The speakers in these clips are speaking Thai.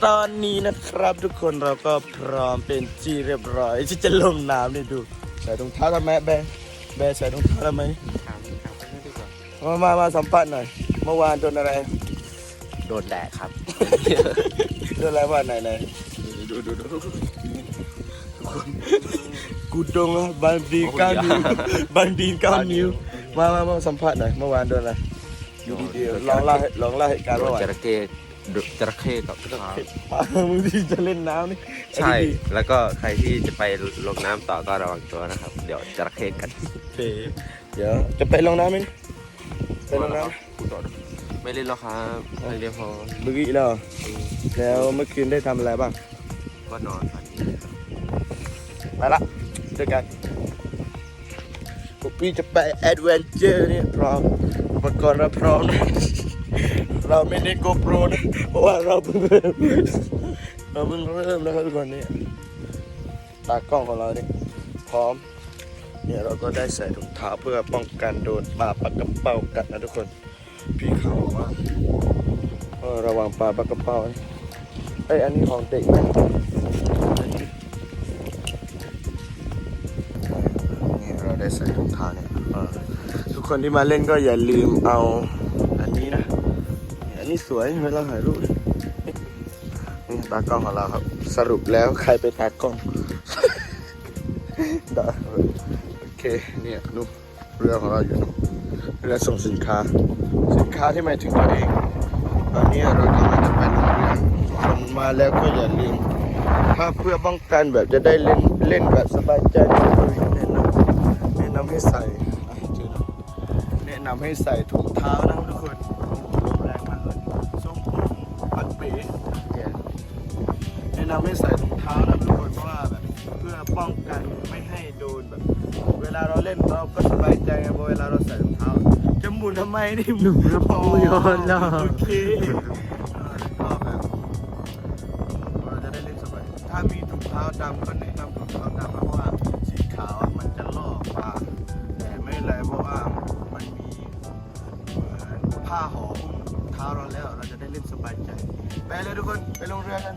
และตอนนี้นะครับ ทุกคนเราก็พร้อมเป็นที่เรียบร้อยที่จะลงน้ำนี่ดูใส่รองเท้าทำไมแบร์แบร์ใส่รองเท้าทำไมถามถามไปดีกว่ามามามาสัมภาษณ์หน่อย เมื่อวานโดนอะไร โดนแดดครับ โดนอะไรว่าไหนไหนดูดูดูดูกูตรงอะบันดีเก้านิ้วบันดีเก้านิ้ว มามามาสัมภาษณ์หน่อย เมื่อวานโดนอะไรอยู่ดีๆลองเล่าให้ลองเล่าเหตุการณ์โดเมื่นอวานจระเข้ จระเข้กับเท้ามึงที่จะเล่นน้ำนี่ใช่ แล้วก็ใครที่จะไปลงน้ำต่อก็ระวังตัวนะครับ เดี๋ยวจระเข้กัดโอเคเดี๋ยวจะไปลงน้ำไหมไปลงน้กูต่อไม่เล่นแล้วครับเพียงเดียวพอำบึกอีกแล้วแล้วเมื่อคืนได้ทำอะไรบ้างก็นอนฝันดีไปละเจอกันพวกพี่จะไปแอดเวนเจอร์เนี่ยพร้อมอุปกรณ์เราพร้อมนะ เราไม่ได้โกโปรนะเพราะว่าเราเพิ่งเริ่มเราเพิ่งเริ่มนะครับทุกคนนี่ตากล้องของเราเนี่ยพร้อมเนี่ยเราก็ได้ใส่ถุงเท้าเพื่อป้องกันโดนปลาปลากระเป๋ากัดนะทุกคน พี่เขาบอกว่าระวังปลาปลากระเป๋านะเอ้อันนี้ของเด็กนะนี่เราได้ใส่ถุงเท้าเนี่ยทุกคนที่มาเล่นก็อย่าลืมเอา นี่สวยเวลาถ่ายรูปนี่ตากล้องของเราครับ สรุปแล้วใครเป็นตากล้องได้โอเคเนี่ยนู่เรือของเราอยู่นู่เรือส่งสินค้า สินค้าที่หมายถึงตัวเองตอนนี้เรากำลังจะไปโรงเรียนคนมาแล้วก็อย่าลืมถ้าเพื่อป้องกันแบบจะได้เล่นเล่นแบบสบายใจแนะนำแนะนำให้ใส่แล้วแนะนำให้ใส่ถุงเท้านะ นะนำให้ใส่ถุงเท้านะทุกคนเพราะว่าแบบเพื่อป้องกันไม่ให้โดนแบบ เวลาเราเล่นเราก็สบายใจไงเพราะเวลาเราใส่รองเท้าจะหมุนทำไมนี่หมุนแล้วพอโยนแล้ว โอเคเออแล้วก็แบบเราจะได้เล่นสบายถ้ามีถุงเท้าดำก็แนะนำถุงเท้าดำนะเพราะว่าสีขาวอะมันจะล่อปลาแต่ไม่เป็นไรเพราะว่ามันมีเหมือนผ้าห่อหุ้มเท้าเราแล้ว เราจะได้เล่นสบายใจไปเลยทุกคนไปลงเรือกัน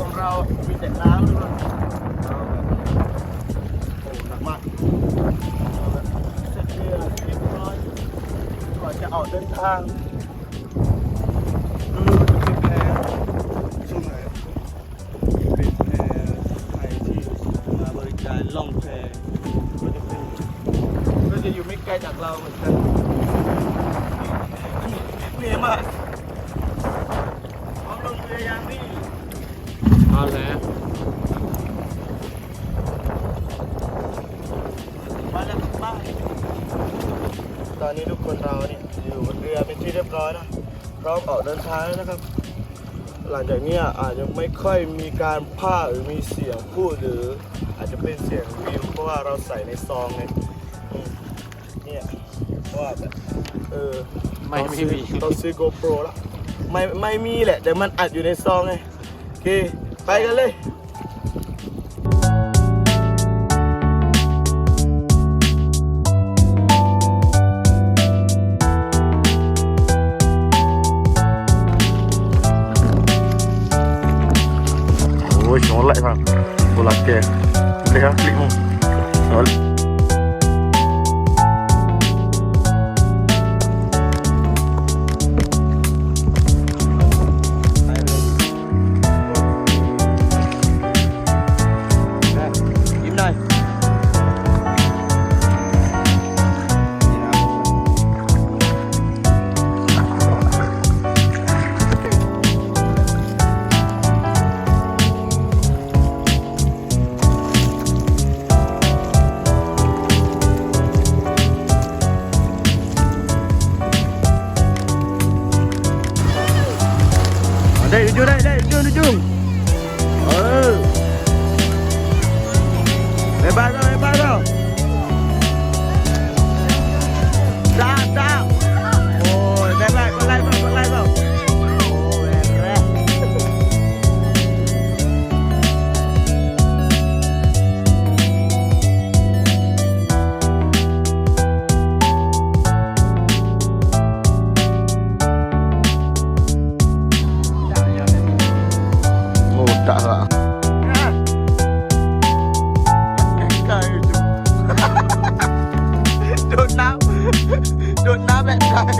ของเรา มีแต่น้ำทุกคนโอ้หนักมากเราแบบเสร็จเรือเรียบร้อยก่อนจะออกเดินทางดูจะเป็นแพช่วงไหนเป็นแพไทยที่มาบริการล่องแพก็จะอยู่ไม่ไกลจากเราเหมือนกันเหนื่อยมาก พร้อมออกเดินทางแล้วนะครับ หลังจากเนี้ยอาจจะไม่ค่อยมีการพากย์หรือมีเสียงพูดหรือ อาจจะเป็นเสียงวิวเพราะว่าเราใส่ในซองไงอืมเนี่ยเพราะว่าแบบเออไม่ต้องไม่ซื้อมีต้องซื้อ GoPro แล้วไม่ไม่มีแหละแต่มันอัดอยู่ในซองไงโอเคไปกันเลย volunteer. Deja clic. ¿Vale?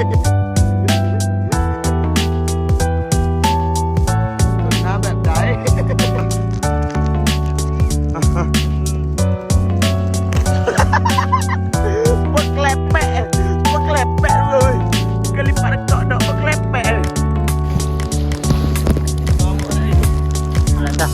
น้ำแบบไหนบักแกลบแปะบักแกลบแปะเลยกลิปาร์กดอกบัลบแปะอะไรจ้ะ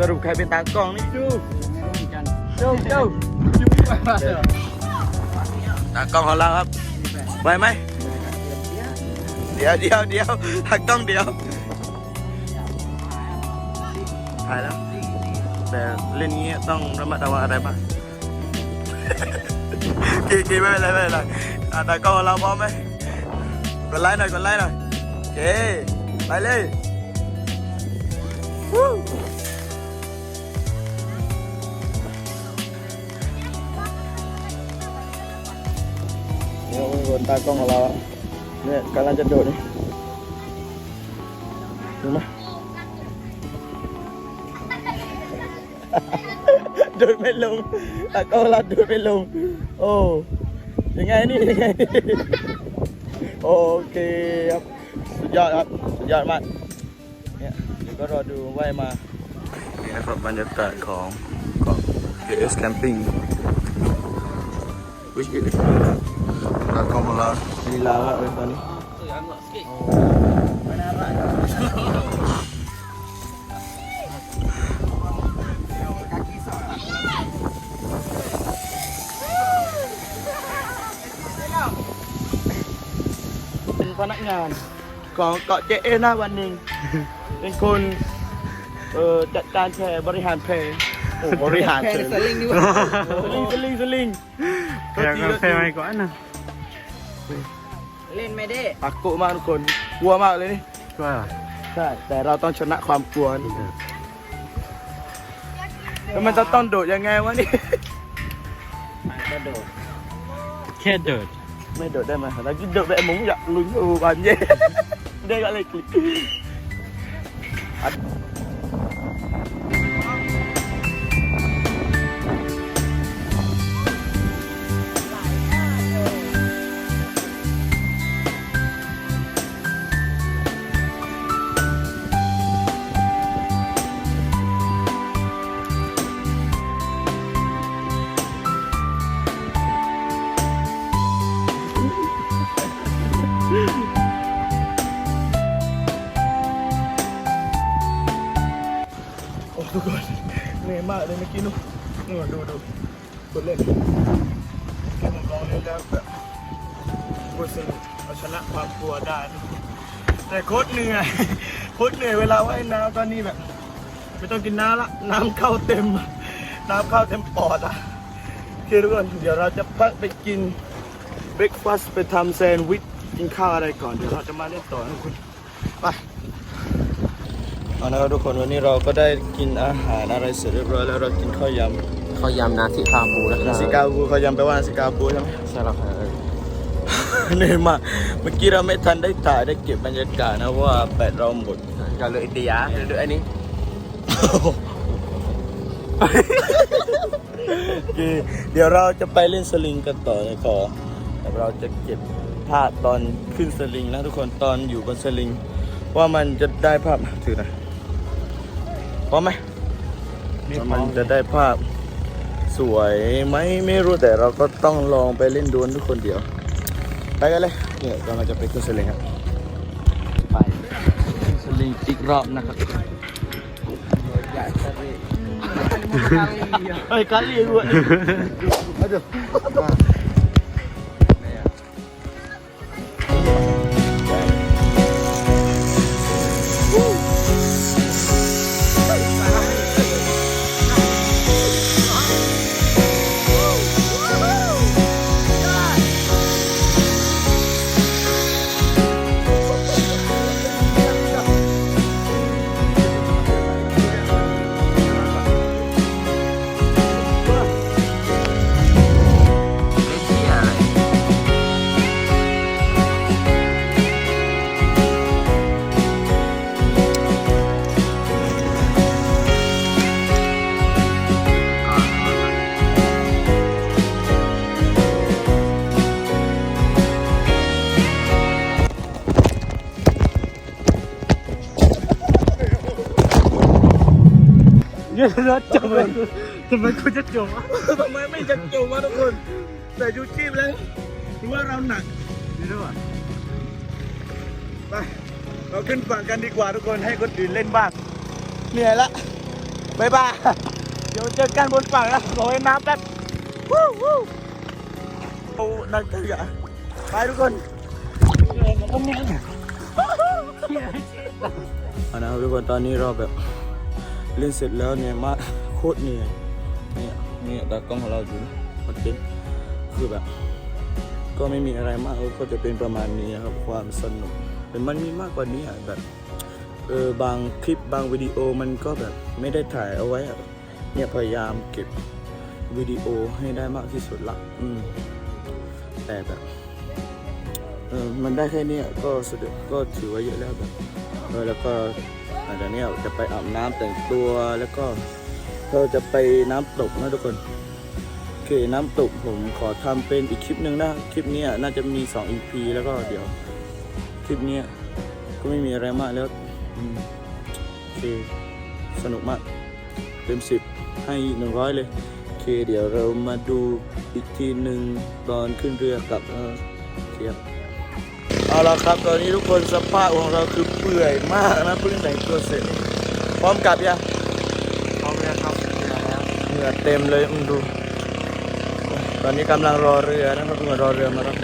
สรุปใครเป็นตากล้องนี่จูจูจูตากล้องของเราครับไหวไหมเดี๋ยวเดี๋ยวเดี๋ยวตากล้องเดี๋ยวถ่ายแล้วแต่เล่นงี้ต้องระมัดระวังอะไรบ้างกีกีไม่เป็นไรไม่เป็นไรอะแต่ก็เราพร้อมไหมกดไลค์หน่อยกดไลค์หน่อยโอเคไปเลยวู้ เนี่ยโดนตากล้องของเราเนี่ยกำลังจะโดดนี่ดูไหมโดดไม่ลงตากล้องเราโดดไม่ลง โอ้ยังไงนี่ยังไงโอเคครับสุดยอดครับสุดยอดมากเนี่ยเดี๋ยวก็รอดูว่ายมานี่นะครับบรรยากาศของของ KS Camping วิชิตการคอลีลามากเลยตอนนี้เป็นพนักงานของกาะเจเอ หน้าวันหนึ่งเป็นคนเอ่อจัดการแพร่บริหารแพร่โอ้บริหารเฉยสลิงนี่สวะลิงสลิงสลิงอยากกาแฟไหมก่อนนะ เล่นไม่ได้ปักโกะมากทุกคน กลัวมากเลยนี่ก็ใช่ แต่เราต้องชนะความกลัวนี่แล้วมันจะต้องโดดยังไงวะนี่กระโดด แค่เดินไม่โดดได้ไหมแล้วกินโดดแบบหมุงอยากลุ้นอูบันเย่ได้ก็เลยคลิกอัด นดูดูคนเล่นแค่ผมลองเล่นแล้วแบบโคตรสนุกเอาชนะความกลัวได้นแต่โคตรเหนื่อยโคตรเหนื่อยเวลาว่ายน้ำตอนนี้แบบ ไม่ต้องกินน้ำละน้ำเข้าเต็ม น้ำเข้าเต็มปอดอะโอเคทุกคนเดี๋ยวเราจะพักไปกินเบรกฟาสต์ไปทำแซนด์วิชกินข้าวอะไรก่อนเดี๋ยวเราจะมาเล่นต่อนะคุณไปเอาละครับทุกคนวันนี้เราก็ได้กินอาหารอะไรเสร็จเรียบร้อยแล้วเรากินข้าวยำ ขายำนาสิคาปูนะครับนาซิกาบูข้าวยำแปลว่านาซิกาบูใช่ไหมใช่แล้วครับเหนื่อยมากเมื่อกี้เราไม่ทันได้ถ่ายได้เก็บบรรยากาศนะเพราะว่าแบตเราหมดอย่าเลยตียะหรืออันนี้โอเคเดี๋ยวเราจะไปเล่นสลิงกันต่อเลยขอแต่เราจะเก็บภาพตอนขึ้นสลิงนะทุกคนตอนอยู่บนสลิง ว่ามันจะได้ภาพถือหนะพร้อมไหมว่ามันจะได้ภาพ สวยไหมไม่รู้แต่เราก็ต้องลองไปเล่นดวนทุกคนเดี๋ยว ไปกันเลยเนี่ยกำลังจะไปขึ้นสลิงครับไปสลิงอีกรอบนะครับใหญ่สลิงไอ้ยการเรียนด้วย เอาเดี๋ยวมายืนรถจมเลยทำไมกูจะจมวะทำไมไม่จะจมวะทุกคนใส่ชูชีพแล้วหรือว่าเราหนักนี่ด้วยวะไปเราขึ้นฝั่งกันดีกว่าทุกคนให้คนอื่นเล่นบ้างเหนื่อยละบายบายเดี๋ยวเจอกันบนฝั่งนะขอให้น้ำแป๊บวู้วู้โอ้นักจังอะไปทุกคนเอานะครับทุกคนตอนนี้เราแบบ เล่นเสร็จแล้วเนี่ยมาโคตรเหนื่อยเนี่ยเนี่ยตากล้องของเราอยู่นะคอนเทนต์คือแบบ ก็ไม่มีอะไรมากก็จะเป็นประมาณนี้ครับความสนุกแต่มันมีมากกว่านี้อะแบบเออบางคลิปบางวิดีโอมันก็แบบไม่ได้ถ่ายเอาไว้อะเนี่ยพยายามเก็บวิดีโอให้ได้มากที่สุดละอืมแต่แบบเออมันได้แค่นี้ก็สะดก็ถือว่าเยอะแล้วแบบเออแล้วก็ หลังจากเนี้ยจะไปอาบน้ำแต่งตัวแล้วก็เราจะไปน้ำตกนะทุกคนโอเคน้ำตกผมขอทำเป็นอีกคลิปหนึ่งนะคลิปนี้น่าจะมี2 EP แล้วก็เดี๋ยวคลิปนี้ก็ไม่มีอะไรมากแล้วโอเคสนุกมากเต็มสิบให้หนึ่งร้อยเลยโอเคเดี๋ยวเรามาดูอีกทีหนึ่งตอนขึ้นเรือกับเออโอเคครับ เอาละครับตอนนี้ทุกคนสภาพของเราคือเปื่อยมากนะเพิ่งแต่งตัวเสร็จ พร้อมกลับยังพร้อมแล้วครับเหนื่อยแล้วเหงื่อเต็มเลยอืมดู ตอนนี้กำลังรอเรือนะครับเมื่อรอเรือมารับ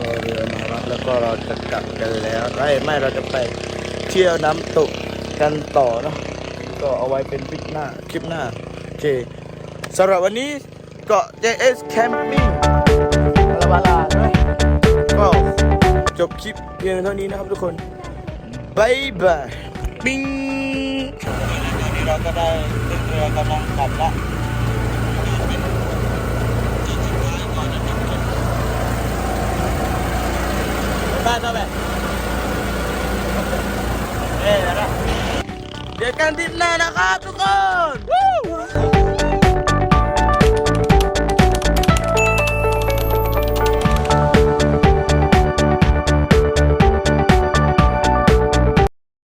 รอเรือมารับแล้วก็เราจะกลับกันแล้วไม่ไม่เราจะไปเที่ยวน้ำตกกันต่อเนาะก็เอาไว้เป็นคลิปหน้าคลิปหน้าโอเคสำหรับวันนี้เกาะ JS Camping ลาบาลาใช่ไหมก็ จบคลิปเพียงเท่านี้นะครับทุกคนบายบายปิ้งตอนนี้เราก็ได้ขึ้นเรือกำลังกลับละบ้านเท่าไหร่เอ้ยแล้วนะเดี๋ยวกันทิศหน้านะครับทุกคนวู้